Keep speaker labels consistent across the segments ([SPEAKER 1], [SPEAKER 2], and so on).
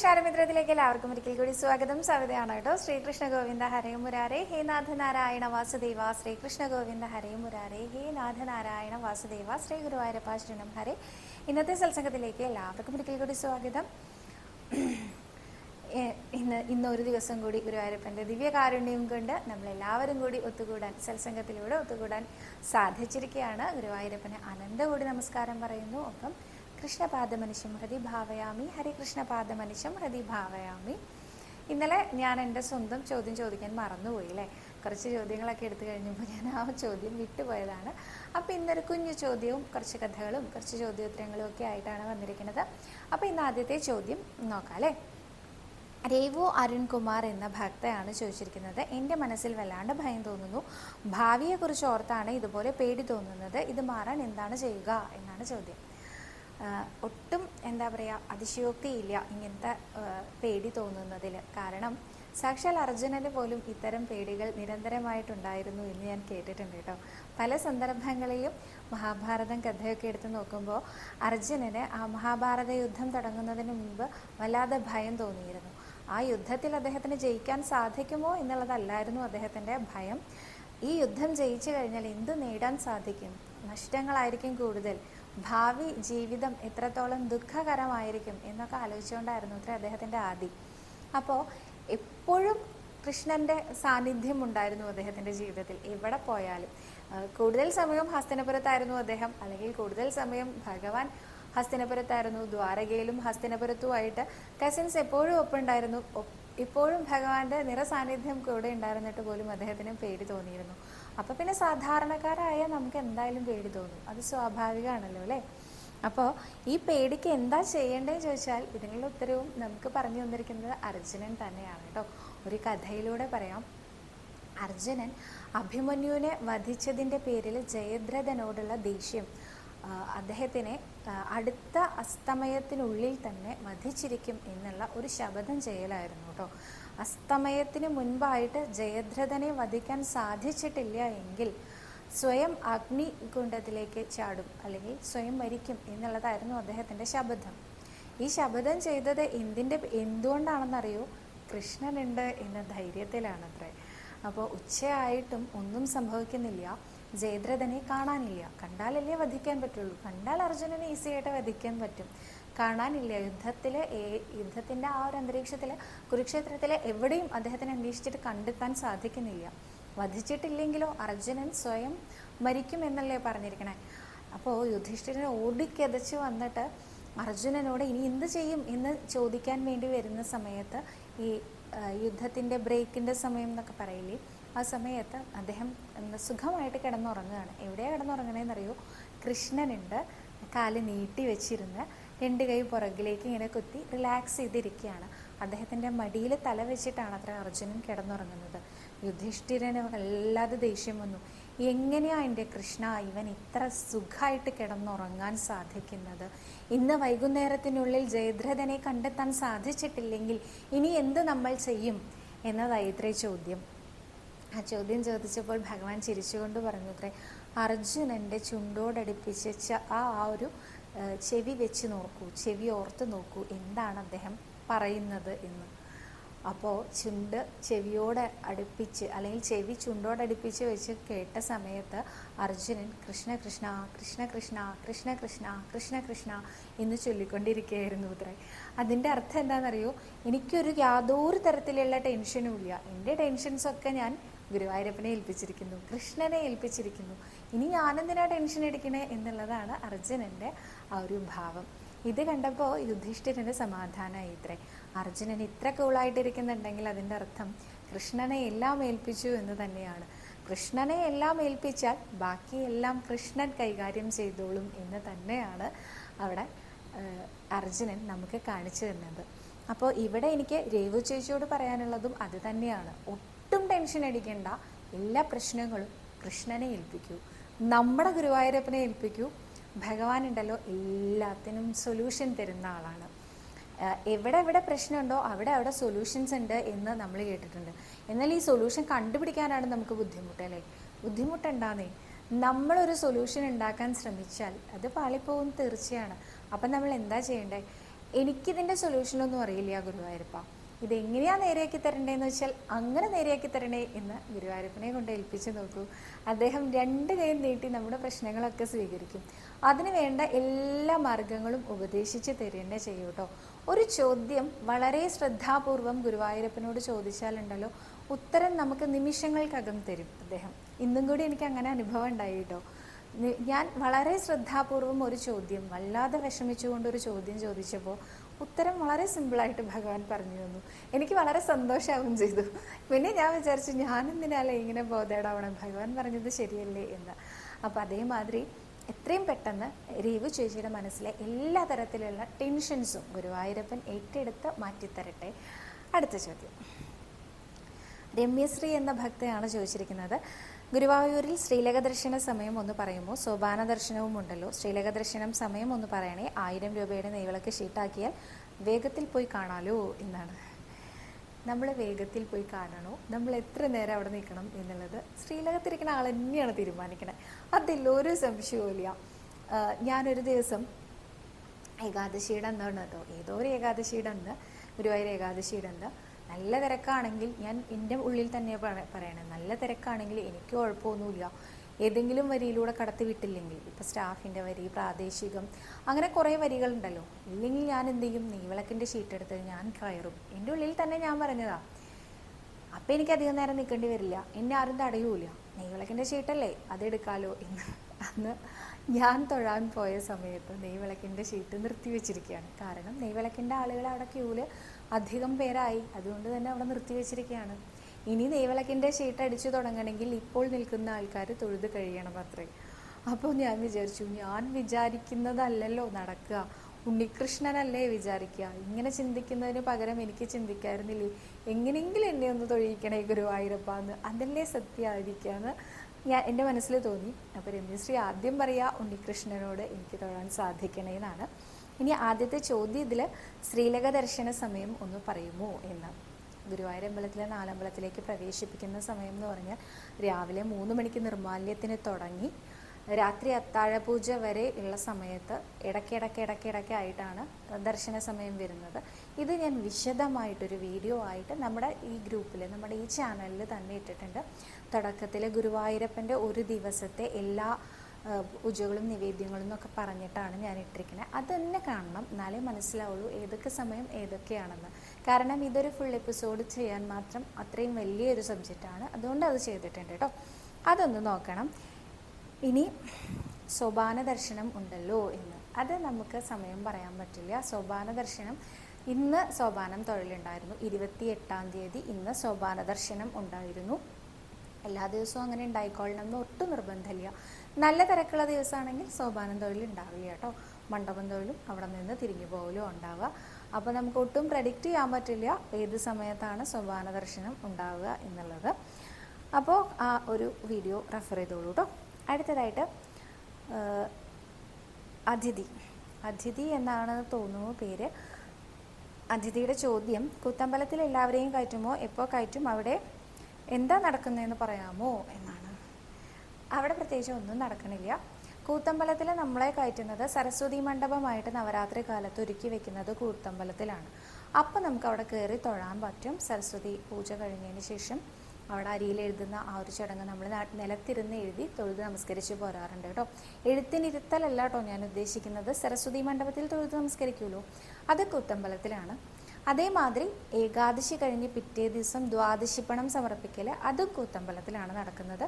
[SPEAKER 1] നമസ്കാരം എല്ലാവർക്കും ഒരിക്കൽ കൂടി സ്വാഗതം. സവിതയാണ് കേട്ടോ. ശ്രീകൃഷ്ണ ഗോവിന്ദ ഹരേ മുരാരേ ഹേ നാഥ നാരായണ വാസുദേവ. ശ്രീകൃഷ്ണ ഗോവിന്ദ ഹരേ മുരാരേ ഹേ നാഥനാരായണ വാസുദേവ. ശ്രീ ഗുരുവായൂരപ്പ ഹരേ. ഇന്നത്തെ സത്സംഗത്തിലേക്ക് എല്ലാവർക്കും ഒരിക്കൽ കൂടി സ്വാഗതം. ഇന്ന് ഇന്ന് ഒരു ദിവസം കൂടി ഗുരുവായൂരപ്പന്റെ ദിവ്യകാരുണ്യം കൊണ്ട് നമ്മളെല്ലാവരും കൂടി ഒത്തുകൂടാൻ സത്സംഗത്തിലൂടെ ഒത്തുകൂടാൻ സാധിച്ചിരിക്കുകയാണ്. ഗുരുവായൂരപ്പന് അനന്തകൂടി നമസ്കാരം പറയുന്നു. ഒപ്പം കൃഷ്ണപാദമനുഷ്യം ഹൃദി ഭാവയാമി ഹരികൃഷ്ണപാദമനുഷ്യം ഹൃദി ഭാവയാമി. ഇന്നലെ ഞാൻ എന്റെ സ്വന്തം ചോദ്യം ചോദിക്കാൻ മറന്നുപോയി അല്ലേ? കുറച്ച് ചോദ്യങ്ങളൊക്കെ എടുത്തു കഴിഞ്ഞപ്പോൾ ഞാൻ ആ ചോദ്യം വിട്ടുപോയതാണ്. അപ്പോൾ ഇന്നൊരു കുഞ്ഞു ചോദ്യവും കുറച്ച് കഥകളും കുറച്ച് ചോദ്യോത്തരങ്ങളും ഒക്കെ ആയിട്ടാണ് വന്നിരിക്കുന്നത്. അപ്പോൾ ഇന്ന് ആദ്യത്തെ ചോദ്യം നോക്കാം അല്ലേ? രേവു അരുൺകുമാർ എന്ന ഭക്തയാണ് ചോദിച്ചിരിക്കുന്നത്. എന്റെ മനസ്സിൽ വല്ലാണ്ട് ഭയം തോന്നുന്നു. ഭാവിയെക്കുറിച്ച് ഓർത്താണ് ഇതുപോലെ പേടി തോന്നുന്നത്. ഇത് മാറാൻ എന്താണ് ചെയ്യുക എന്നാണ് ചോദ്യം. ഒട്ടും എന്താ പറയുക അതിശയോക്തിയില്ല ഇങ്ങനത്തെ പേടി തോന്നുന്നതിൽ കാരണം സാക്ഷാൽ അർജുനന് പോലും ഇത്തരം പേടികൾ നിരന്തരമായിട്ടുണ്ടായിരുന്നു എന്ന് ഞാൻ കേട്ടിട്ടുണ്ട് കേട്ടോ. പല സന്ദർഭങ്ങളിലും മഹാഭാരതം കഥയൊക്കെ എടുത്ത് നോക്കുമ്പോൾ അർജുനന് ആ മഹാഭാരത യുദ്ധം തുടങ്ങുന്നതിന് മുമ്പ് വല്ലാതെ ഭയം തോന്നിയിരുന്നു. ആ യുദ്ധത്തിൽ അദ്ദേഹത്തിന് ജയിക്കാൻ സാധിക്കുമോ എന്നുള്ളതല്ലായിരുന്നു അദ്ദേഹത്തിന്റെ ഭയം. ഈ യുദ്ധം ജയിച്ചു കഴിഞ്ഞാൽ എന്ത് നേടാൻ സാധിക്കും? നഷ്ടങ്ങളായിരിക്കും കൂടുതൽ. ഭാവി ജീവിതം എത്രത്തോളം ദുഃഖകരമായിരിക്കും എന്നൊക്കെ ആലോചിച്ചുകൊണ്ടായിരുന്നു അത്ര അദ്ദേഹത്തിന്റെ ആദി. അപ്പോൾ എപ്പോഴും കൃഷ്ണന്റെ സാന്നിധ്യം ഉണ്ടായിരുന്നു അദ്ദേഹത്തിന്റെ ജീവിതത്തിൽ. എവിടെ പോയാലും. കൂടുതൽ സമയം ഹസ്തനപുരത്തായിരുന്നു അദ്ദേഹം. അല്ലെങ്കിൽ കൂടുതൽ സമയം ഭഗവാൻ ഹസ്തനപുരത്തായിരുന്നു. ദ്വാരകയിലും ഹസ്തനപുരത്തുമായിട്ട് കസിൻസ് എപ്പോഴും ഒപ്പുണ്ടായിരുന്നു. ഇപ്പോഴും ഭഗവാന്റെ നിറസാന്നിധ്യം കൂടെ ഉണ്ടായിരുന്നിട്ട് പോലും അദ്ദേഹത്തിന് പേടി തോന്നിയിരുന്നു. അപ്പൊ പിന്നെ സാധാരണക്കാരായ നമുക്ക് എന്തായാലും പേടി തോന്നും. അത് സ്വാഭാവികമാണല്ലോ അല്ലേ? അപ്പോ ഈ പേടിക്ക് എന്താ ചെയ്യേണ്ടതെന്ന് ചോദിച്ചാൽ ഇതിനുള്ള ഉത്തരവും നമുക്ക് പറഞ്ഞു തന്നിരിക്കുന്നത് അർജുനൻ തന്നെയാണ് കേട്ടോ. ഒരു കഥയിലൂടെ പറയാം. അർജുനൻ അഭിമന്യുവിനെ വധിച്ചതിന്റെ പേരിൽ ജയദ്രഥനോടുള്ള ദേഷ്യം. അദ്ദേഹത്തിനെ അടുത്ത അസ്തമയത്തിനുള്ളിൽ തന്നെ വധിച്ചിരിക്കും എന്നുള്ള ഒരു ശപഥം ചെയ്യലായിരുന്നു കേട്ടോ. അസ്തമയത്തിന് മുൻപായിട്ട് ജയദ്രഥനെ വധിക്കാൻ സാധിച്ചിട്ടില്ല എങ്കിൽ സ്വയം അഗ്നി കുണ്ടത്തിലേക്ക് ചാടും അല്ലെങ്കിൽ സ്വയം മരിക്കും എന്നുള്ളതായിരുന്നു അദ്ദേഹത്തിന്റെ ശബദം ഈ ശബദം ചെയ്തത് എന്തിന്റെ എന്തുകൊണ്ടാണെന്നറിയോ? കൃഷ്ണനുണ്ട് എന്ന ധൈര്യത്തിലാണത്രേ. അപ്പോൾ ഉച്ചയായിട്ടും ഒന്നും സംഭവിക്കുന്നില്ല. ജയദ്രഥനെ കാണാനില്ല. കണ്ടാലല്ലേ വധിക്കാൻ പറ്റുള്ളൂ. കണ്ടാൽ അർജുനനെ ഈസി ആയിട്ട് വധിക്കാൻ പറ്റും. കാണാനില്ല. യുദ്ധത്തിലെ യുദ്ധത്തിന്റെ ആ ഒരു അന്തരീക്ഷത്തിൽ കുരുക്ഷേത്രത്തിലെ എവിടെയും അദ്ദേഹത്തിനെ അന്വേഷിച്ചിട്ട് കണ്ടെത്താൻ സാധിക്കുന്നില്ല. വധിച്ചിട്ടില്ലെങ്കിലോ അർജുനൻ സ്വയം മരിക്കും എന്നല്ലേ പറഞ്ഞിരിക്കണേ. അപ്പോൾ യുധിഷ്ഠിരനെ ഓടിക്കെതച്ച് വന്നിട്ട് അർജുനനോട് ഇനി എന്ത് ചെയ്യും എന്ന് ചോദിക്കാൻ വേണ്ടി വരുന്ന സമയത്ത് ഈ യുദ്ധത്തിന്റെ ബ്രേക്കിന്റെ സമയം എന്നൊക്കെ പറയില്ലേ? ആ സമയത്ത് അദ്ദേഹം സുഖമായിട്ട് കിടന്നുറങ്ങുകയാണ്. എവിടെയാണ് കിടന്നുറങ്ങണേന്നറിയോ? കൃഷ്ണനുണ്ട്. കാൽ നീട്ടി വെച്ചിരുന്ന് രണ്ട് കൈ പുറകിലേക്ക് ഇങ്ങനെ കുത്തി റിലാക്സ് ചെയ്തിരിക്കുകയാണ്. അദ്ദേഹത്തിന്റെ മടിയിൽ തല വെച്ചിട്ടാണ് അത്ര അർജുനൻ കിടന്നുറങ്ങുന്നത്. യുധിഷ്ഠിരന് വല്ലാതെ ദേഷ്യം വന്നു. എങ്ങനെയാ എന്റെ കൃഷ്ണ ഇവൻ ഇത്ര സുഖമായിട്ട് കിടന്നുറങ്ങാൻ സാധിക്കുന്നത്? ഇന്ന് വൈകുന്നേരത്തിനുള്ളിൽ ജയദ്രഥനെ കണ്ടെത്താൻ സാധിച്ചിട്ടില്ലെങ്കിൽ ഇനി എന്ത് നമ്മൾ ചെയ്യും? എന്നതായിത്രേ ചോദ്യം. ആ ചോദ്യം ചോദിച്ചപ്പോൾ ഭഗവാൻ ചിരിച്ചുകൊണ്ട് പറഞ്ഞു അത്രേ അർജുനന്റെ ചുണ്ടോടടുപ്പിച്ച ആ ആ ഒരു ചെവി വെച്ച് നോക്കൂ ചെവി ഓർത്ത് നോക്കൂ എന്താണ് അദ്ദേഹം പറയുന്നത് എന്ന്. അപ്പോൾ ചുണ്ട് ചെവിയോട് അടുപ്പിച്ച് അല്ലെങ്കിൽ ചെവി ചുണ്ടോടടുപ്പിച്ച് വെച്ച് കേട്ട സമയത്ത് അർജുനൻ കൃഷ്ണ കൃഷ്ണ കൃഷ്ണ കൃഷ്ണ കൃഷ്ണ കൃഷ്ണ കൃഷ്ണ കൃഷ്ണ എന്ന് ചൊല്ലിക്കൊണ്ടിരിക്കുകയായിരുന്നു ഉത്രേ അതിന്റെ അർത്ഥം എന്താണെന്നറിയോ? എനിക്കൊരു യാതൊരു തരത്തിലുള്ള ടെൻഷനും ഇല്ല. എന്റെ ടെൻഷൻസൊക്കെ ഞാൻ ഗുരുവായൂരപ്പനെ ഏൽപ്പിച്ചിരിക്കുന്നു കൃഷ്ണനെ ഏൽപ്പിച്ചിരിക്കുന്നു. ഇനി ഞാനെന്തിനാ ടെൻഷൻ എടുക്കണേ എന്നുള്ളതാണ് അർജുനന്റെ ആ ഒരു ഭാവം. ഇത് കണ്ടപ്പോൾ യുധിഷ്ഠിരന്റെ സമാധാനമായി ഇത്രേ. അർജുനൻ ഇത്ര കൂളായിട്ടിരിക്കുന്നുണ്ടെങ്കിൽ അതിന്റെ അർത്ഥം കൃഷ്ണനെ എല്ലാം ഏൽപ്പിച്ചു എന്ന് തന്നെയാണ്. കൃഷ്ണനെ എല്ലാം ഏൽപ്പിച്ചാൽ ബാക്കിയെല്ലാം കൃഷ്ണൻ കൈകാര്യം ചെയ്തോളും എന്ന് തന്നെയാണ് അവിടെ അർജുനൻ നമുക്ക് കാണിച്ചു തരുന്നത് അപ്പോൾ ഇവിടെ എനിക്ക് രേവു ചേച്ചിയോട് പറയാനുള്ളതും അത് തന്നെയാണ്. ഒട്ടും ടെൻഷൻ അടിക്കേണ്ട. എല്ലാ പ്രശ്നങ്ങളും കൃഷ്ണനെ ഏൽപ്പിക്കൂ. നമ്മുടെ ഗുരുവായൂരപ്പനെ ഏൽപ്പിക്കൂ. ഭഗവാൻ ഉണ്ടല്ലോ എല്ലാത്തിനും സൊല്യൂഷൻ തരുന്ന ആളാണ്. എവിടെ എവിടെ പ്രശ്നമുണ്ടോ അവിടെ അവിടെ സൊല്യൂഷൻസ് ഉണ്ട് എന്ന് നമ്മൾ കേട്ടിട്ടുണ്ട്. എന്നാൽ ഈ സൊല്യൂഷൻ കണ്ടുപിടിക്കാനാണ് നമുക്ക് ബുദ്ധിമുട്ട് അല്ലേ? ബുദ്ധിമുട്ടുണ്ടാന്നേ നമ്മളൊരു സൊല്യൂഷൻ ഉണ്ടാക്കാൻ ശ്രമിച്ചാൽ അത് പാളിപ്പോകും തീർച്ചയാണ്. അപ്പം നമ്മൾ എന്താ ചെയ്യേണ്ടത് എനിക്കിതിന്റെ സൊല്യൂഷനൊന്നും അറിയില്ല ഗുരുവായൂരപ്പ. ഇതെങ്ങനെയാ നേരെയാക്കി തരണ്ടേന്ന് വെച്ചാൽ അങ്ങനെ നേരെയാക്കി തരണേ എന്ന് ഗുരുവായൂരപ്പനെ കൊണ്ട് ഏൽപ്പിച്ച് നോക്കൂ. അദ്ദേഹം രണ്ട് കൈയും നീട്ടി നമ്മുടെ പ്രശ്നങ്ങളൊക്കെ സ്വീകരിക്കും. അതിന് വേണ്ട എല്ലാ മാർഗങ്ങളും ഉപദേശിച്ച് തരുന്നെ ചെയ്യൂ കേട്ടോ ഒരു ചോദ്യം വളരെ ശ്രദ്ധാപൂർവം ഗുരുവായൂരപ്പനോട് ചോദിച്ചാലുണ്ടല്ലോ ഉത്തരം നമുക്ക് നിമിഷങ്ങൾക്കകം തരും അദ്ദേഹം. ഇന്നും കൂടി എനിക്ക് അങ്ങനെ അനുഭവം ഉണ്ടായി കേട്ടോ ഞാൻ വളരെ ശ്രദ്ധാപൂർവം ഒരു ചോദ്യം വല്ലാതെ വിഷമിച്ചുകൊണ്ട് ഒരു ചോദ്യം ചോദിച്ചപ്പോൾ ഉത്തരം വളരെ സിമ്പിളായിട്ട് ഭഗവാൻ പറഞ്ഞു തന്നു. എനിക്ക് വളരെ സന്തോഷമാവുകയും ചെയ്തു. പിന്നെ ഞാൻ വിചാരിച്ചു ഞാൻ എന്തിനാലേ ഇങ്ങനെ ബോധേടാവണം? ഭഗവാൻ പറഞ്ഞത് ശരിയല്ലേ? എന്ന്. അപ്പോൾ അതേമാതിരി എത്രയും പെട്ടെന്ന് രീവു ചേച്ചിയുടെ മനസ്സിലെ എല്ലാ തരത്തിലുള്ള ടെൻഷൻസും ഗുരുവായൂരപ്പൻ ഏറ്റെടുത്ത് മാറ്റിത്തരട്ടെ. അടുത്ത ചോദ്യം. രമ്യശ്രീ എന്ന ഭക്തയാണ് ചോദിച്ചിരിക്കുന്നത്. ഗുരുവായൂരിൽ ശ്രീലക ദർശന സമയം ഒന്ന് പറയുമ്പോൾ സോപാന ദർശനവും ഉണ്ടല്ലോ. ശ്രീലക ദർശനം സമയം ഒന്ന് പറയണേ. ആയിരം രൂപയുടെ നെയ്വിളക്ക് ഷീട്ടാക്കിയാൽ വേഗത്തിൽ പോയി കാണാലോ എന്നാണ്. നമ്മൾ വേഗത്തിൽ പോയി കാണണോ? നമ്മൾ എത്ര നേരം അവിടെ നിൽക്കണം എന്നുള്ളത് ശ്രീലകത്തിരിക്കുന്ന ആൾ തന്നെയാണ് തീരുമാനിക്കണത് അതിൽ ഒരു സംശയവുമില്ല ഇല്ല. ഞാനൊരു ദിവസം ഏകാദശിയുടെ അന്നാണ് കേട്ടോ. ഏതോ ഒരു ഏകാദശിയുടെ അന്ന് ഗുരുവായൂർ ഏകാദശിയുടെ അന്ന് നല്ല തിരക്കാണെങ്കിൽ ഞാൻ എന്റെ ഉള്ളിൽ തന്നെ പറ- പറയണേ നല്ല തിരക്കാണെങ്കിൽ എനിക്ക് കുഴപ്പമൊന്നുമില്ല. ഏതെങ്കിലും വരിയിലൂടെ കടത്തി വിട്ടില്ലെങ്കിൽ ഇപ്പം സ്റ്റാഫിന്റെ വരി പ്രാദേശികം അങ്ങനെ കുറേ വരികളുണ്ടല്ലോ. ഇല്ലെങ്കിൽ ഞാൻ എന്ത് ചെയ്യും? നെയ്വിളക്കിന്റെ ഷീറ്റ് എടുത്ത് ഞാൻ കയറും. എന്റെ ഉള്ളിൽ തന്നെ ഞാൻ പറഞ്ഞതാ. അപ്പം എനിക്ക് അധികം നേരം നിൽക്കേണ്ടി വരില്ല. എന്നെ ആരും തടയൂല നെയ്വിളക്കിന്റെ ഷീറ്റല്ലേ അതെടുക്കാലോ എന്ന്. അന്ന് ഞാൻ തൊഴാൻ പോയ സമയത്ത് നെയ്വിളക്കിന്റെ ഷീറ്റ് നിർത്തി വെച്ചിരിക്കുകയാണ് കാരണം നെയ്വിളക്കിന്റെ ആളുകൾ അവിടെ ക്യൂൽ അധികം പേരായി. അതുകൊണ്ട് തന്നെ അവിടെ നിർത്തി വെച്ചിരിക്കുകയാണ് ഇനി നെയ്വിളക്കിന്റെ ഷീറ്റ് അടിച്ചു തുടങ്ങണമെങ്കിൽ ഇപ്പോൾ നിൽക്കുന്ന ആൾക്കാർ തൊഴുത് കഴിയണം അത്രേ. അപ്പോൾ ഞാൻ വിചാരിച്ചു ഞാൻ വിചാരിക്കുന്നതല്ലല്ലോ നടക്കുക. ഉണ്ണികൃഷ്ണനല്ലേ വിചാരിക്കുക. ഇങ്ങനെ ചിന്തിക്കുന്നതിന് പകരം എനിക്ക് ചിന്തിക്കായിരുന്നില്ലേ? എങ്ങനെയെങ്കിലും എന്നെ ഒന്ന് തൊഴിയിക്കണേ ഗുരുവായൂരപ്പ എന്ന്. അതല്ലേ സത്യമായിരിക്കാന്ന് ഞാൻ എന്റെ മനസ്സിൽ തോന്നി. അപ്പോൾ രമ്യശ്രീ ആദ്യം പറയുക ഉണ്ണികൃഷ്ണനോട് എനിക്ക് തൊഴാൻ സാധിക്കണേ എന്നാണ് ഇനി ആദ്യത്തെ ചോദ്യം ഇതിൽ ശ്രീലക ദർശന സമയം ഒന്ന് പറയുമോ എന്ന്. ഗുരുവായൂർ അമ്പലത്തിലെ നാലമ്പലത്തിലേക്ക് പ്രവേശിപ്പിക്കുന്ന സമയം എന്ന് പറഞ്ഞാൽ രാവിലെ മൂന്ന് മണിക്ക് നിർമാല്യത്തിന് തുടങ്ങി രാത്രി അത്താഴ പൂജ വരെ ഉള്ള സമയത്ത് ഇടയ്ക്കിടയ്ക്ക് ഇടയ്ക്കിടയ്ക്ക് ആയിട്ടാണ് ദർശന സമയം വരുന്നത്. ഇത് ഞാൻ വിശദമായിട്ടൊരു വീഡിയോ ആയിട്ട് നമ്മുടെ ഈ ഗ്രൂപ്പിൽ നമ്മുടെ ഈ ചാനലിൽ തന്നെ ഇട്ടിട്ടുണ്ട്. തുടക്കത്തിൽ ഗുരുവായൂരപ്പന്റെ ഒരു ദിവസത്തെ എല്ലാ പൂജകളും നിവേദ്യങ്ങളും എന്നൊക്കെ പറഞ്ഞിട്ടാണ് ഞാൻ ഇട്ടിരിക്കുന്നത്. അത് തന്നെ കാണണം. എന്നാലേ മനസ്സിലാവുള്ളൂ ഏതൊക്കെ സമയം ഏതൊക്കെയാണെന്ന്. കാരണം ഇതൊരു ഫുൾ എപ്പിസോഡ് ചെയ്യാൻ മാത്രം അത്രയും വലിയൊരു സബ്ജക്റ്റാണ് അതുകൊണ്ട് അത് ചെയ്തിട്ടുണ്ട് കേട്ടോ അതൊന്ന് നോക്കണം. ഇനി സോപാന ദർശനം ഉണ്ടല്ലോ എന്ന്. അത് നമുക്ക് സമയം പറയാൻ പറ്റില്ല. സോപാന ദർശനം. ഇന്ന് സോപാനം തൊഴിലുണ്ടായിരുന്നു. ഇരുപത്തി എട്ടാം തീയതി ഇന്ന് സോപാന ദർശനം ഉണ്ടായിരുന്നു. എല്ലാ ദിവസവും അങ്ങനെ ഉണ്ടായിക്കൊള്ളണം എന്ന് ഒട്ടും നിർബന്ധമില്ല. നല്ല തിരക്കുള്ള ദിവസമാണെങ്കിൽ സോപാനം തൊഴിൽ ഉണ്ടാവില്ല കേട്ടോ. മണ്ഡപം തൊഴിലും അവിടെ നിന്ന് തിരിഞ്ഞു പോകലും ഉണ്ടാവുക. അപ്പോൾ നമുക്ക് ഒട്ടും പ്രഡിക്റ്റ് ചെയ്യാൻ പറ്റില്ല ഏത് സമയത്താണ് സോപാന ദർശനം ഉണ്ടാവുക എന്നുള്ളത്. അപ്പോൾ ആ ഒരു വീഡിയോ റെഫർ ചെയ്തോളൂ കേട്ടോ. അടുത്തതായിട്ട് അതിഥി. അതിഥി എന്നാണ് തോന്നുന്നു പേര്. അതിഥിയുടെ ചോദ്യം കുത്തമ്പലത്തിൽ എല്ലാവരെയും കയറ്റുമോ? എപ്പോൾ കയറ്റും? അവിടെ എന്താ നടക്കുന്നതെന്ന് പറയാമോ? എന്നാണ്. അവിടെ പ്രത്യേകിച്ച് ഒന്നും നടക്കണില്ല. കൂത്തമ്പലത്തിൽ നമ്മളെ കയറ്റുന്നത് സരസ്വതി മണ്ഡപമായിട്ട് നവരാത്രി കാലത്ത് ഒരുക്കി വെക്കുന്നത് കൂത്തമ്പലത്തിലാണ്. അപ്പം നമുക്ക് അവിടെ കയറി തൊഴാൻ പറ്റും. സരസ്വതി പൂജ കഴിഞ്ഞതിന് ശേഷം അവിടെ അരിയിൽ എഴുതുന്ന ആ ഒരു ചടങ്ങ് നമ്മൾ നിലത്തിരുന്ന് എഴുതി തൊഴുത് നമസ്കരിച്ച് പോരാറുണ്ട് കേട്ടോ. എഴുത്തിനിരുത്തലല്ല കേട്ടോ ഞാൻ ഉദ്ദേശിക്കുന്നത്. സരസ്വതി മണ്ഡപത്തിൽ തൊഴുത് നമസ്കരിക്കുമല്ലോ. അത് കൂത്തമ്പലത്തിലാണ്. അതേമാതിരി ഏകാദശി കഴിഞ്ഞ് പിറ്റേ ദിവസം ദ്വാദശിപ്പണം സമർപ്പിക്കൽ അതും കൂത്തമ്പലത്തിലാണ് നടക്കുന്നത്.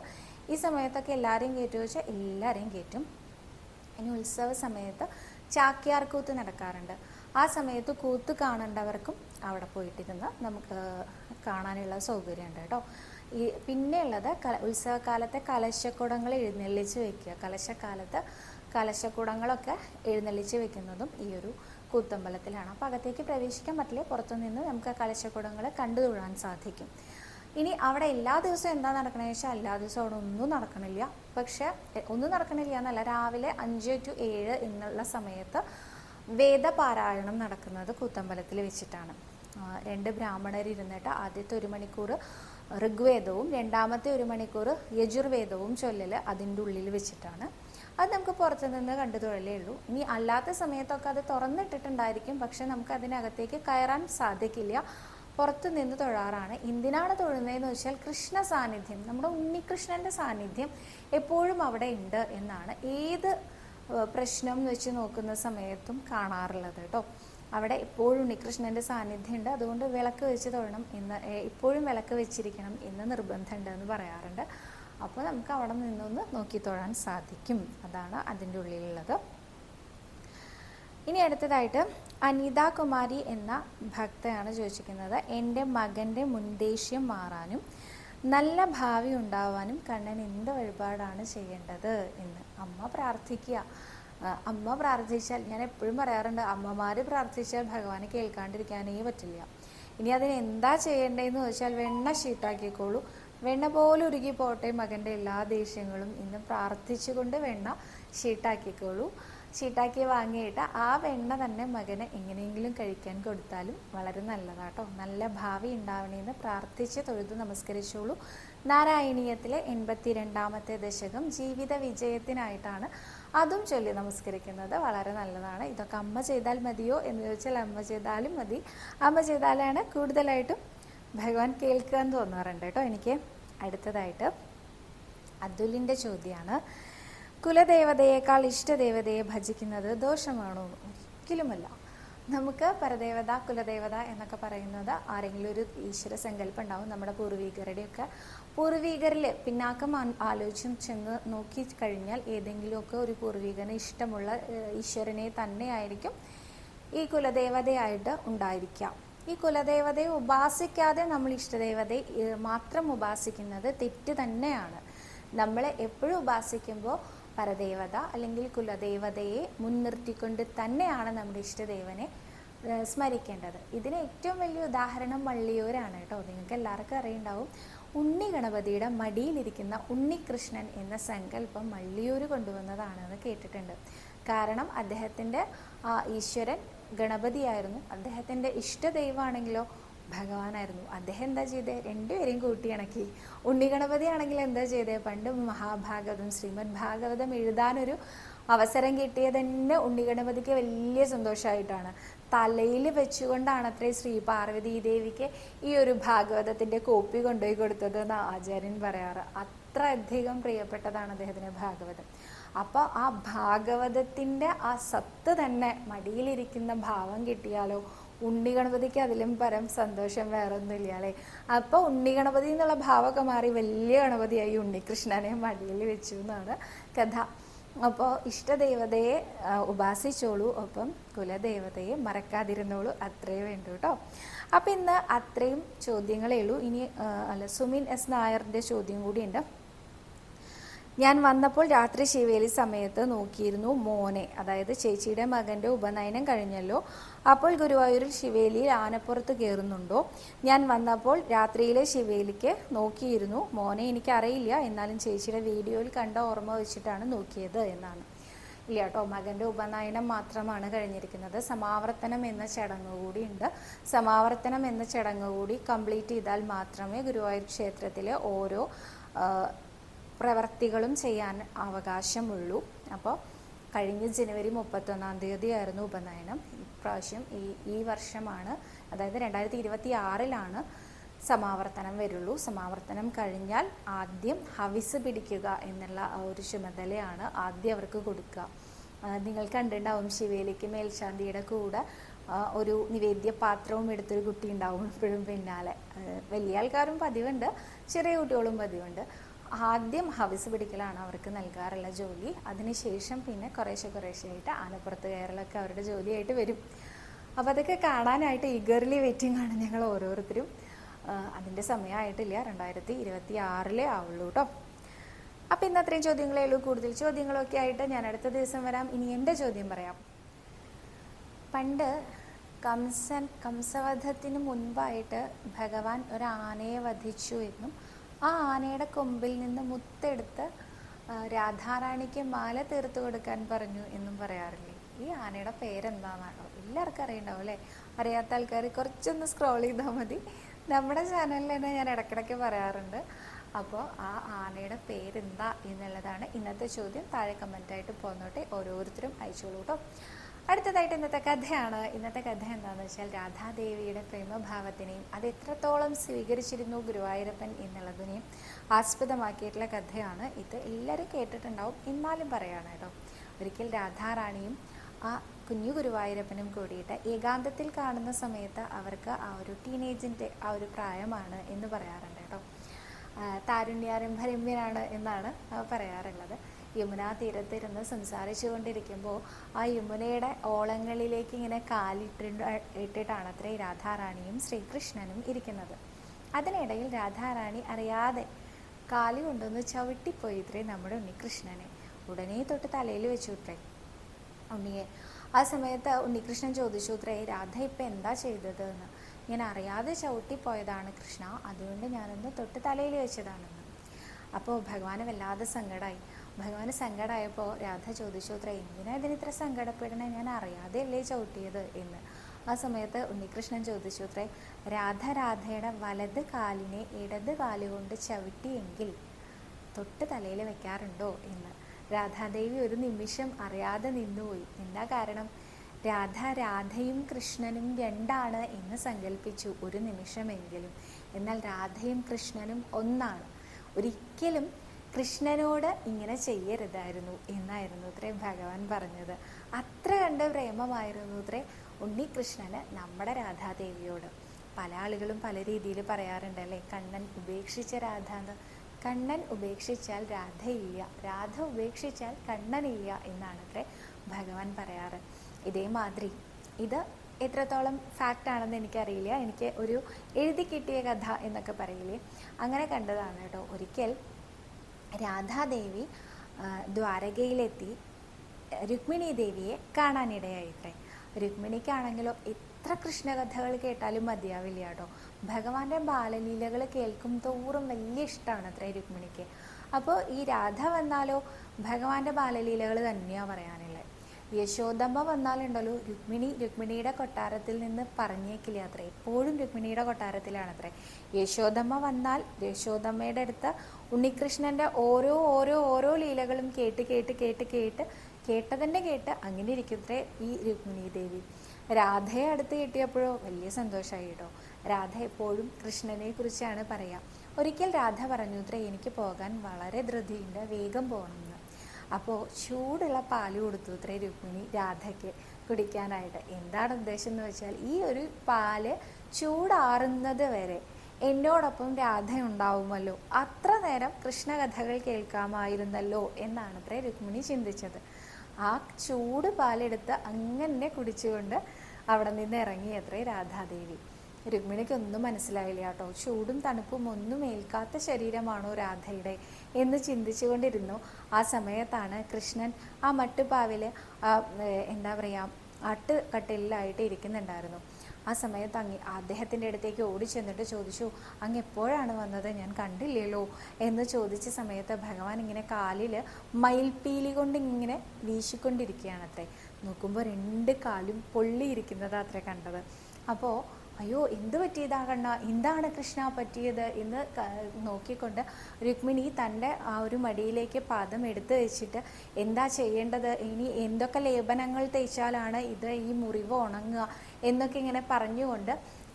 [SPEAKER 1] ഈ സമയത്തൊക്കെ എല്ലാവരെയും കയറ്റി വെച്ചാൽ എല്ലാവരെയും കയറ്റും ഇനി ഉത്സവ സമയത്ത് ചാക്യാർ കൂത്ത് നടക്കാറുണ്ട്. ആ സമയത്ത് കൂത്ത് കാണേണ്ടവർക്കും അവിടെ പോയിട്ടിരുന്ന് നമുക്ക് കാണാനുള്ള സൗകര്യമുണ്ട് കേട്ടോ. ഈ പിന്നെയുള്ളത് കല ഉത്സവകാലത്തെ കലശക്കുടങ്ങൾ എഴുന്നള്ളിച്ച് വെക്കുക. കലശക്കാലത്ത് കലശക്കുടങ്ങളൊക്കെ എഴുന്നള്ളിച്ച് വെക്കുന്നതും ഈ ഒരു കൂത്തമ്പലത്തിലാണ്. അപ്പോൾ അകത്തേക്ക് പ്രവേശിക്കാൻ പറ്റില്ല? പുറത്തുനിന്ന് നമുക്ക് ആ കലശക്കുടങ്ങൾ കണ്ടു തൊഴാൻ സാധിക്കും. ഇനി അവിടെ എല്ലാ ദിവസവും എന്താ നടക്കണമെന്ന് വെച്ചാൽ എല്ലാ ദിവസവും അവിടെ ഒന്നും നടക്കണില്ല. പക്ഷെ ഒന്നും നടക്കണില്ല എന്നല്ല രാവിലെ അഞ്ച് ടു ഏഴ് എന്നുള്ള സമയത്ത് വേദപാരായണം നടക്കുന്നത് കൂത്തമ്പലത്തിൽ വെച്ചിട്ടാണ്. രണ്ട് ബ്രാഹ്മണർ ഇരുന്നിട്ട് ആദ്യത്തെ ഒരു മണിക്കൂർ ഋഗ്വേദവും രണ്ടാമത്തെ ഒരു മണിക്കൂർ യജുർവേദവും ചൊല്ലൽ അതിന്റെ ഉള്ളിൽ വെച്ചിട്ടാണ്. അത് നമുക്ക് പുറത്തു നിന്ന് കണ്ടു തൊഴലേ ഉള്ളൂ. ഇനി അല്ലാത്ത സമയത്തൊക്കെ അത് തുറന്നിട്ടിട്ടുണ്ടായിരിക്കും പക്ഷെ നമുക്ക് അതിനകത്തേക്ക് കയറാൻ സാധിക്കില്ല. പുറത്തു നിന്ന് തൊഴാറാണ്. എന്തിനാണ് തൊഴുന്നതെന്ന് വെച്ചാൽ കൃഷ്ണ സാന്നിധ്യം നമ്മുടെ ഉണ്ണികൃഷ്ണന്റെ സാന്നിധ്യം എപ്പോഴും അവിടെ ഉണ്ട് എന്നാണ് ഏത് പ്രശ്നം വെച്ച് നോക്കുന്ന സമയത്തും കാണാറുള്ളത് കേട്ടോ. അവിടെ എപ്പോഴും ഉണ്ണികൃഷ്ണന്റെ സാന്നിധ്യം ഉണ്ട്. അതുകൊണ്ട് വിളക്ക് വെച്ച് തൊഴണം എന്ന് എപ്പോഴും വിളക്ക് വെച്ചിരിക്കണം എന്ന് നിർബന്ധമുണ്ട് എന്ന് പറയാറുണ്ട്. അപ്പോൾ നമുക്ക് അവിടെ നിന്നൊന്ന് നോക്കി തൊഴാൻ സാധിക്കും. അതാണ് അതിന്റെ ഉള്ളിലുള്ളത്. ഇനി അടുത്തതായിട്ട് അനിത കുമാരി എന്ന ഭക്തയാണ് ചോദിച്ചിരിക്കുന്നത്. എന്റെ മകന്റെ മുൻദേഷ്യം മാറാനും നല്ല ഭാവി ഉണ്ടാവാനും കണ്ണൻ എന്ത് വഴിപാടാണ് ചെയ്യേണ്ടത് എന്ന് അമ്മ പ്രാർത്ഥിക്കുക. അമ്മ പ്രാർത്ഥിച്ചാൽ ഞാൻ എപ്പോഴും പറയാറുണ്ട് അമ്മമാർ പ്രാർത്ഥിച്ചാൽ ഭഗവാനെ കേൾക്കാണ്ടിരിക്കാനേ പറ്റില്ല. ഇനി അതിന് എന്താ ചെയ്യേണ്ടതെന്ന് ചോദിച്ചാൽ വെണ്ണ ഷീട്ടാക്കിക്കോളൂ വെണ്ണ പോലെ ഉരുകി പോട്ടെ മകന്റെ എല്ലാ ദേഷ്യങ്ങളും ഇന്ന് പ്രാർത്ഥിച്ചുകൊണ്ട് വെണ്ണ ഷീട്ടാക്കിക്കോളൂ ഷീട്ടാക്കി വാങ്ങിയിട്ട് ആ വെണ്ണ തന്നെ മകന് എങ്ങനെയെങ്കിലും കഴിക്കാൻ കൊടുത്താലും വളരെ നല്ലതാട്ടോ നല്ല ഭാവി ഉണ്ടാവണേന്ന് പ്രാർത്ഥിച്ച് തൊഴുതു നമസ്കരിച്ചോളൂ. നാരായണീയത്തിലെ എൺപത്തിരണ്ടാമത്തെ ദശകം ജീവിത വിജയത്തിനായിട്ടാണ് അതും ചൊല്ലി നമസ്കരിക്കുന്നത്. വളരെ നല്ലതാണ്. ഇതൊക്കെ അമ്മ ചെയ്താൽ മതിയോ എന്ന് ചോദിച്ചാൽ അമ്മ ചെയ്താലും മതി. അമ്മ ചെയ്താലാണ് കൂടുതലായിട്ടും ഭഗവാൻ കേൾക്കുക എന്ന് തോന്നാറുണ്ട് കേട്ടോ എനിക്ക്. അടുത്തതായിട്ട് അതുലിന്റെ ചോദ്യമാണ് കുലദേവതയേക്കാൾ ഇഷ്ടദേവതയെ ഭജിക്കുന്നത് ദോഷമാണോ? ഒരിക്കലുമല്ല. നമുക്ക് പരദേവത കുലദേവത എന്നൊക്കെ പറയുന്നത് ആരെങ്കിലും ഒരു ഈശ്വര സങ്കല്പം ഉണ്ടാവും നമ്മുടെ പൂർവികരുടെയൊക്കെ. പൂർവികരിൽ പിന്നാക്കം ആലോചിച്ചും ചെന്ന് നോക്കി കഴിഞ്ഞാൽ ഏതെങ്കിലുമൊക്കെ ഒരു പൂർവികന് ഇഷ്ടമുള്ള ഈശ്വരനെ തന്നെയായിരിക്കും ഈ കുലദേവതയായിട്ട് ഉണ്ടായിരിക്കാം. ഈ കുലദേവതയെ ഉപാസിക്കാതെ നമ്മൾ ഇഷ്ടദേവതയെ മാത്രം ഉപാസിക്കുന്നത് തെറ്റ് തന്നെയാണ്. നമ്മൾ എപ്പോഴും ഉപാസിക്കുമ്പോൾ പരദേവത അല്ലെങ്കിൽ കുലദേവതയെ മുൻനിർത്തിക്കൊണ്ട് തന്നെയാണ് നമ്മുടെ ഇഷ്ടദേവനെ സ്മരിക്കേണ്ടത്. ഇതിന് ഏറ്റവും വലിയ ഉദാഹരണം വള്ളിയൂരാണ് കേട്ടോ. നിങ്ങൾക്ക് എല്ലാവർക്കും അറിയുണ്ടാവും. ഉണ്ണി ഗണപതിയുടെ മടിയിലിരിക്കുന്ന ഉണ്ണികൃഷ്ണൻ എന്ന സങ്കല്പം വള്ളിയൂർ കൊണ്ടുവന്നതാണെന്ന് കേട്ടിട്ടുണ്ട്. കാരണം അദ്ദേഹത്തിന്റെ ഈശ്വരൻ ഗണപതിയായിരുന്നു. അദ്ദേഹത്തിന്റെ ഇഷ്ടദൈവമാണെങ്കിലോ ഭഗവാനായിരുന്നു. അദ്ദേഹം എന്താ ചെയ്തേ? രണ്ടുപേരെയും കൂട്ടിയിണക്കി ഉണ്ണി ഗണപതി ആണെങ്കിൽ എന്താ ചെയ്തേ? പണ്ട് മഹാഭാഗവതം ശ്രീമദ് ഭാഗവതം എഴുതാനൊരു അവസരം കിട്ടിയത് തന്നെ ഉണ്ണി ഗണപതിക്ക് വലിയ സന്തോഷമായിട്ടാണ് തലയിൽ വെച്ചുകൊണ്ടാണ് അത്രേ ശ്രീ പാർവതി ദേവിക്ക് ഈ ഒരു ഭാഗവതത്തിന്റെ കോപ്പി കൊണ്ടുപോയി കൊടുത്തത് എന്ന് ആചാര്യൻ പറയാറ്. അത്ര അധികം പ്രിയപ്പെട്ടതാണ് അദ്ദേഹത്തിന് ഭാഗവതം. അപ്പോൾ ആ ഭാഗവതത്തിന്റെ ആ സത്ത് തന്നെ മടിയിലിരിക്കുന്ന ഭാവം കിട്ടിയാലോ? ഉണ്ണി ഗണപതിക്ക് അതിലും പരം സന്തോഷം വേറെ ഒന്നുമില്ല അല്ലേ? അപ്പോൾ ഉണ്ണി ഗണപതി എന്നുള്ള ഭാവമൊക്കെ മാറി വലിയ ഗണപതിയായി ഉണ്ണികൃഷ്ണനെ മടിയിൽ വെച്ചു എന്നാണ് കഥ. അപ്പോൾ ഇഷ്ടദേവതയെ ഉപാസിച്ചോളൂ ഒപ്പം കുലദേവതയെ മറക്കാതിരുന്നോളൂ അത്രേ വേണ്ടു കേട്ടോ. അപ്പം ഇന്ന് അത്രയും ചോദ്യങ്ങളേ ഉള്ളൂ. ഇനി അല്ല സുമിൻ എസ് നായറിന്റെ ചോദ്യം കൂടിയുണ്ട്. ഞാൻ വന്നപ്പോൾ രാത്രി ശിവേലി സമയത്ത് നോക്കിയിരുന്നു മോനെ. അതായത് ചേച്ചിയുടെ മകന്റെ ഉപനയനം കഴിഞ്ഞല്ലോ. അപ്പോൾ ഗുരുവായൂരിൽ ശിവേലിയിൽ ആനപ്പുറത്ത് കയറുന്നുണ്ടോ ഞാൻ വന്നപ്പോൾ രാത്രിയിലെ ശിവേലിക്ക് നോക്കിയിരുന്നു. മോനെ എനിക്കറിയില്ല. എന്നാലും ചേച്ചിയുടെ വീഡിയോയിൽ കണ്ട ഓർമ്മ വെച്ചിട്ടാണ് നോക്കിയത് എന്നാണ്. ഇല്ല കേട്ടോ മകന്റെ ഉപനയനം മാത്രമാണ് കഴിഞ്ഞിരിക്കുന്നത്. സമാവർത്തനം എന്ന ചടങ്ങ് കൂടിയുണ്ട് സമാവർത്തനം എന്ന ചടങ്ങ് കൂടി കംപ്ലീറ്റ് ചെയ്താൽ മാത്രമേ ഗുരുവായൂർ ക്ഷേത്രത്തിലെ ഓരോ പ്രവർത്തികളും ചെയ്യാൻ അവകാശമുള്ളൂ. അപ്പോൾ കഴിഞ്ഞ ജനുവരി മുപ്പത്തൊന്നാം തീയതി ആയിരുന്നു ഉപനയനം. ഇപ്രാവശ്യം ഈ ഈ വർഷമാണ് അതായത് രണ്ടായിരത്തി ഇരുപത്തി ആറിലാണ് സമാവർത്തനം വരുള്ളൂ. സമാവർത്തനം കഴിഞ്ഞാൽ ആദ്യം ഹവിസ് പിടിക്കുക എന്നുള്ള ഒരു ചുമതലയാണ് ആദ്യം അവർക്ക് കൊടുക്കുക. നിങ്ങൾ കണ്ടിട്ടുണ്ടാവും ശിവയിലേക്ക് മേൽശാന്തിയുടെ കൂടെ ഒരു നിവേദ്യ പാത്രവും എടുത്തൊരു കുട്ടി ഉണ്ടാവും എപ്പോഴും പിന്നാലെ. വലിയ ആൾക്കാരും പതിവുണ്ട് ചെറിയ കുട്ടികളും പതിവുണ്ട്. ആദ്യം ഹവിസ് പിടിക്കലാണ് അവർക്ക് നൽകാറുള്ള ജോലി. അതിനുശേഷം പിന്നെ കുറേശ്ശെ ആയിട്ട് ആലപ്പുറത്ത് കയറലൊക്കെ അവരുടെ ജോലിയായിട്ട് വരും. അപ്പോൾ അതൊക്കെ കാണാനായിട്ട് ഈഗർലി വെയിറ്റിംഗ് ആണ് ഞങ്ങൾ ഓരോരുത്തരും. അതിന്റെ സമയമായിട്ടില്ല രണ്ടായിരത്തി ഇരുപത്തി ആറിലേ ആവുള്ളൂ കേട്ടോ അപ്പം ഇന്ന് അത്രയും ചോദ്യങ്ങളേ ഉള്ളൂ. കൂടുതൽ ചോദ്യങ്ങളൊക്കെ ആയിട്ട് ഞാൻ അടുത്ത ദിവസം വരാം. ഇനി എന്റെ ചോദ്യം പറയാം. പണ്ട് കംസൻ കംസവധത്തിന് മുൻപായിട്ട് ഭഗവാൻ ഒരു ആനയെ വധിച്ചു എന്നും ആ ആനയുടെ കൊമ്പിൽ നിന്ന് മുത്തെടുത്ത് രാധാറാണിക്ക് മാല തീർത്ത് കൊടുക്കാൻ പറഞ്ഞു എന്നും പറയാറില്ലേ? ഈ ആനയുടെ പേരെന്താണെന്നാണോ എല്ലാവർക്കും അറിയണ്ടാവും അല്ലേ? അറിയാത്ത ആൾക്കാർ കുറച്ചൊന്ന് സ്ക്രോൾ ചെയ്താൽ മതി. നമ്മുടെ ചാനലിൽ തന്നെ ഞാൻ ഇടയ്ക്കിടയ്ക്ക് പറയാറുണ്ട്. അപ്പോൾ ആ ആനയുടെ പേരെന്താ എന്നുള്ളതാണ് ഇന്നത്തെ ചോദ്യം. താഴെ കമന്റായിട്ട് പോന്നോട്ടെ. ഓരോരുത്തരും അയച്ചോളൂ കേട്ടോ അടുത്തതായിട്ട് ഇന്നത്തെ കഥയാണ്. ഇന്നത്തെ കഥ എന്താണെന്ന് വെച്ചാൽ രാധാദേവിയുടെ പ്രേമഭാവത്തിനെയും അത് എത്രത്തോളം സ്വീകരിച്ചിരുന്നു ഗുരുവായൂരപ്പൻ എന്നുള്ളതിനെയും ആസ്പദമാക്കിയിട്ടുള്ള കഥയാണ്. ഇത് എല്ലാവരും കേട്ടിട്ടുണ്ടാവും. എന്നാലും പറയാണ് കേട്ടോ. ഒരിക്കൽ രാധാറാണിയും ആ കുഞ്ഞു ഗുരുവായൂരപ്പനും കൂടിയിട്ട് ഏകാന്തത്തിൽ കാണുന്ന സമയത്ത് അവർക്ക് ആ ഒരു ടീനേജിന്റെ ആ ഒരു പ്രായമാണ് എന്ന് പറയാറുണ്ട്. കേട്ടോ ആ, താരുണ്യാരംഭരമ്യനാണ് എന്നാണ് പറയാറുള്ളത്. യമുനാ തീരത്തിരുന്ന് സംസാരിച്ചു കൊണ്ടിരിക്കുമ്പോൾ ആ യമുനയുടെ ഓളങ്ങളിലേക്ക് ഇങ്ങനെ കാലിട്ട് ഇട്ടിട്ടാണ് അത്രേ രാധാറാണിയും ശ്രീകൃഷ്ണനും ഇരിക്കുന്നത്. അതിനിടയിൽ രാധാറാണി അറിയാതെ കാലി കൊണ്ടൊന്ന് ചവിട്ടിപ്പോയി ഇത്രേ നമ്മുടെ ഉണ്ണികൃഷ്ണനെ. ഉടനെ തൊട്ട് തലയിൽ വെച്ചു ഇത്രേ ഉണ്ണിയെ ആ സമയത്ത് ഉണ്ണികൃഷ്ണൻ ചോദിച്ചു ഇത്രേ രാധ ഇപ്പം എന്താ ചെയ്തത് എന്ന് ഞാൻ അറിയാതെ ചവിട്ടിപ്പോയതാണ് കൃഷ്ണ. അതുകൊണ്ട് ഞാനൊന്ന് തൊട്ട് തലയിൽ വെച്ചതാണെന്ന്. അപ്പോൾ ഭഗവാന് വല്ലാതെ സങ്കടമായി ഭഗവാന് സങ്കടമായപ്പോൾ രാധ ചോദിച്ചു അത്ര എന്തിനാ ഇതിന് ഇത്ര സങ്കടപ്പെടണേ? ഞാൻ അറിയാതെ അല്ലേ ചവിട്ടിയത്? എന്ന്. ആ സമയത്ത് ഉണ്ണികൃഷ്ണൻ ചോദിച്ചു അത്രേ രാധ രാധയുടെ വലത് കാലിനെ ഇടത് കാലുകൊണ്ട് ചവിട്ടിയെങ്കിൽ തൊട്ട് തലയിൽ വെക്കാറുണ്ടോ? എന്ന്. രാധാദേവി ഒരു നിമിഷം അറിയാതെ നിന്നുപോയി. എന്താ കാരണം? രാധ രാധയും കൃഷ്ണനും രണ്ടാണ് എന്ന് സങ്കല്പിച്ചു ഒരു നിമിഷമെങ്കിലും. എന്നാൽ രാധയും കൃഷ്ണനും ഒന്നാണ്. ഒരിക്കലും കൃഷ്ണനോട് ഇങ്ങനെ ചെയ്യരുതായിരുന്നു എന്നായിരുന്നു ഇത്രേ ഭഗവാൻ പറഞ്ഞത്. അത്ര കണ്ട പ്രേമമായിരുന്നു ഇത്രേ ഉണ്ണികൃഷ്ണന് നമ്മുടെ രാധാദേവിയോട്. പല ആളുകളും പല രീതിയിൽ പറയാറുണ്ട് അല്ലേ? കണ്ണൻ ഉപേക്ഷിച്ച രാധ എന്ന് കണ്ണൻ ഉപേക്ഷിച്ചാൽ രാധയില്ല. രാധ ഉപേക്ഷിച്ചാൽ കണ്ണനില്ല എന്നാണ് അത്രേ ഭഗവാൻ പറയാറ്. ഇതേമാതിരി. ഇത് എത്രത്തോളം ഫാക്റ്റ് ആണെന്ന് എനിക്കറിയില്ല. എനിക്ക് ഒരു എഴുതി കിട്ടിയ കഥ എന്നൊക്കെ പറയില്ലേ? അങ്ങനെ കണ്ടതാണ് കേട്ടോ. ഒരിക്കൽ രാധാദേവി ദ്വാരകയിലെത്തി. രുക്മിണി ദേവിയെ കാണാനിടയായിത്രേ രുക്മിണിക്കാണെങ്കിലോ എത്ര കൃഷ്ണകഥകൾ കേട്ടാലും മതിയാവില്ല കേട്ടോ. ഭഗവാന്റെ ബാലലീലകൾ കേൾക്കും തോറും വലിയ ഇഷ്ടമാണ് അത്രേ രുക്മിണിക്ക്. അപ്പോൾ ഈ രാധ വന്നാലോ ഭഗവാന്റെ ബാലലീലകൾ തന്നെയാണ് പറയാനുള്ളത് യശോദമ്മ വന്നാലുണ്ടല്ലോ രുക്മിണി രുക്മിണിയുടെ കൊട്ടാരത്തിൽ നിന്ന് പറഞ്ഞേക്കില്ല അത്രേ? എപ്പോഴും രുക്മിണിയുടെ കൊട്ടാരത്തിലാണ് അത്ര യശോദമ്മ വന്നാൽ യശോദമ്മയുടെ അടുത്ത് ഉണ്ണികൃഷ്ണന്റെ ഓരോ ഓരോ ഓരോ ലീലകളും കേട്ട് കേട്ട് കേട്ട് കേട്ട് കേട്ടതന്നെ കേട്ട് അങ്ങനെ ഇരിക്കുന്നത്രേ ഈ രുക്മിണി ദേവി. രാധയെ അടുത്ത് കിട്ടിയപ്പോഴോ വലിയ സന്തോഷമായി കേട്ടോ. രാധ എപ്പോഴും കൃഷ്ണനെ കുറിച്ചാണ് പറയാ. ഒരിക്കൽ രാധ പറഞ്ഞു ഇത്രേ എനിക്ക് പോകാൻ വളരെ ധൃതിയുണ്ട് വേഗം പോകണമെന്ന് അപ്പോൾ ചൂടുള്ള പാൽ കൊടുത്തു ഇത്രേ രുക്മിണി രാധയ്ക്ക് കുടിക്കാനായിട്ട്. എന്താണ് ഉദ്ദേശം എന്ന് വെച്ചാൽ ഈ ഒരു പാൽ ചൂടാറുന്നത് വരെ എന്നോടൊപ്പം രാധ ഉണ്ടാവുമല്ലോ. അത്ര നേരം കൃഷ്ണകഥകൾ കേൾക്കാമായിരുന്നല്ലോ എന്നാണ് അത്രേ രുക്മിണി ചിന്തിച്ചത്. ആ ചൂട് പാലെടുത്ത് അങ്ങനെ കുടിച്ചുകൊണ്ട് അവിടെ നിന്ന് ഇറങ്ങി ഇറങ്ങിയത്രേ രാധാദേവി. രുക്മിണിക്ക് ഒന്നും മനസ്സിലായില്ല കേട്ടോ. ചൂടും തണുപ്പും ഒന്നും ഏൽക്കാത്ത ശരീരമാണോ രാധയുടെ എന്ന് ചിന്തിച്ചുകൊണ്ടിരുന്നു. ആ സമയത്താണ് കൃഷ്ണൻ ആ മട്ടുപാവിൽ എന്താ പറയുക അട്ട് കട്ടിലായിട്ട് ഇരിക്കുന്നുണ്ടായിരുന്നു. ആ സമയത്ത് അങ്ങ് അദ്ദേഹത്തിന്റെ അടുത്തേക്ക് ഓടി ചെന്നിട്ട് ചോദിച്ചു അങ്ങ് എപ്പോഴാണ് വന്നത്? ഞാൻ കണ്ടില്ലല്ലോ എന്ന് ചോദിച്ച സമയത്ത് ഭഗവാൻ ഇങ്ങനെ കാലിൽ മയിൽപ്പീലി കൊണ്ട് ഇങ്ങനെ വീശിക്കൊണ്ടിരിക്കുകയാണ് അത്രേ. നോക്കുമ്പോൾ രണ്ട് കാലും പൊള്ളിയിരിക്കുന്നതാ അത്രേ കണ്ടത്. അപ്പോൾ അയ്യോ എന്ത് പറ്റിയതാ കണ്ണ? എന്താണ് കൃഷ്ണ പറ്റിയത് എന്ന് നോക്കിക്കൊണ്ട് രുക്മിണി തന്റെ ആ ഒരു മടിയിലേക്ക് പാദം എടുത്തു വെച്ചിട്ട് എന്താ ചെയ്യേണ്ടത്? ഇനി എന്തൊക്കെ ലേപനങ്ങൾ തേച്ചാലാണ് ഇത് ഈ മുറിവ് ഉണങ്ങുക എന്നൊക്കെ ഇങ്ങനെ പറഞ്ഞുകൊണ്ട്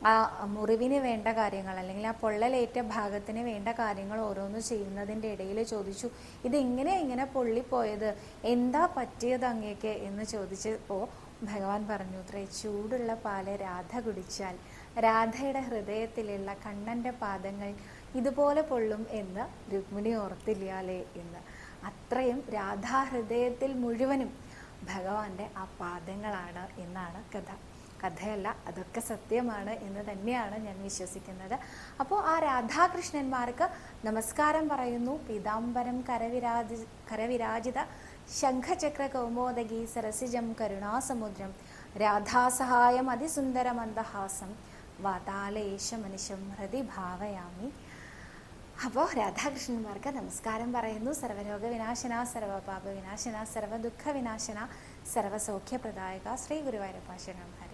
[SPEAKER 1] ആ മുറിവിന് വേണ്ട കാര്യങ്ങൾ അല്ലെങ്കിൽ ആ പൊള്ളലേറ്റ ഭാഗത്തിന് വേണ്ട കാര്യങ്ങൾ ഓരോന്ന് ചെയ്യുന്നതിന്റെ ഇടയിൽ ചോദിച്ചു ഇത് ഇങ്ങനെ ഇങ്ങനെ പൊള്ളിപ്പോയത്? എന്താ പറ്റിയത് അങ്ങേക്ക്? എന്ന് ചോദിച്ചപ്പോൾ ഭഗവാൻ പറഞ്ഞു അത്രേ ചൂടുള്ള പാൽ രാധ കുടിച്ചാൽ രാധയുടെ ഹൃദയത്തിലുള്ള കണ്ണന്റെ പാദങ്ങൾ ഇതുപോലെ പൊള്ളും എന്ന് രുക്മിണി ഓർത്തില്ലാലേ എന്ന്. അത്രയും രാധാ ഹൃദയത്തിൽ മുഴുവനും ഭഗവാന്റെ ആ പാദങ്ങളാണ് എന്നാണ് കഥ. കഥയല്ല അതൊക്കെ സത്യമാണ് എന്ന് തന്നെയാണ് ഞാൻ വിശ്വസിക്കുന്നത്. അപ്പോൾ ആ രാധാകൃഷ്ണന്മാർക്ക് നമസ്കാരം പറയുന്നു. പീതാംബരം കരവിരാജി കരവിരാജിത ശംഖചക്ര കൗമോദകി സരസിജം കരുണാസമുദ്രം രാധാസഹായം അതിസുന്ദരമന്ദഹാസം വാതാലേശമനിശം ഹൃദി ഭാവയാമി. അപ്പോൾ രാധാകൃഷ്ണന്മാർക്ക് നമസ്കാരം പറയുന്നു. സർവരോഗ വിനാശന സർവപാപ വിനാശന സർവദുഃഖ വിനാശന സർവസൗഖ്യപ്രദായക ശ്രീ ഗുരുവായൂരപ്പ ശരണം ഹരി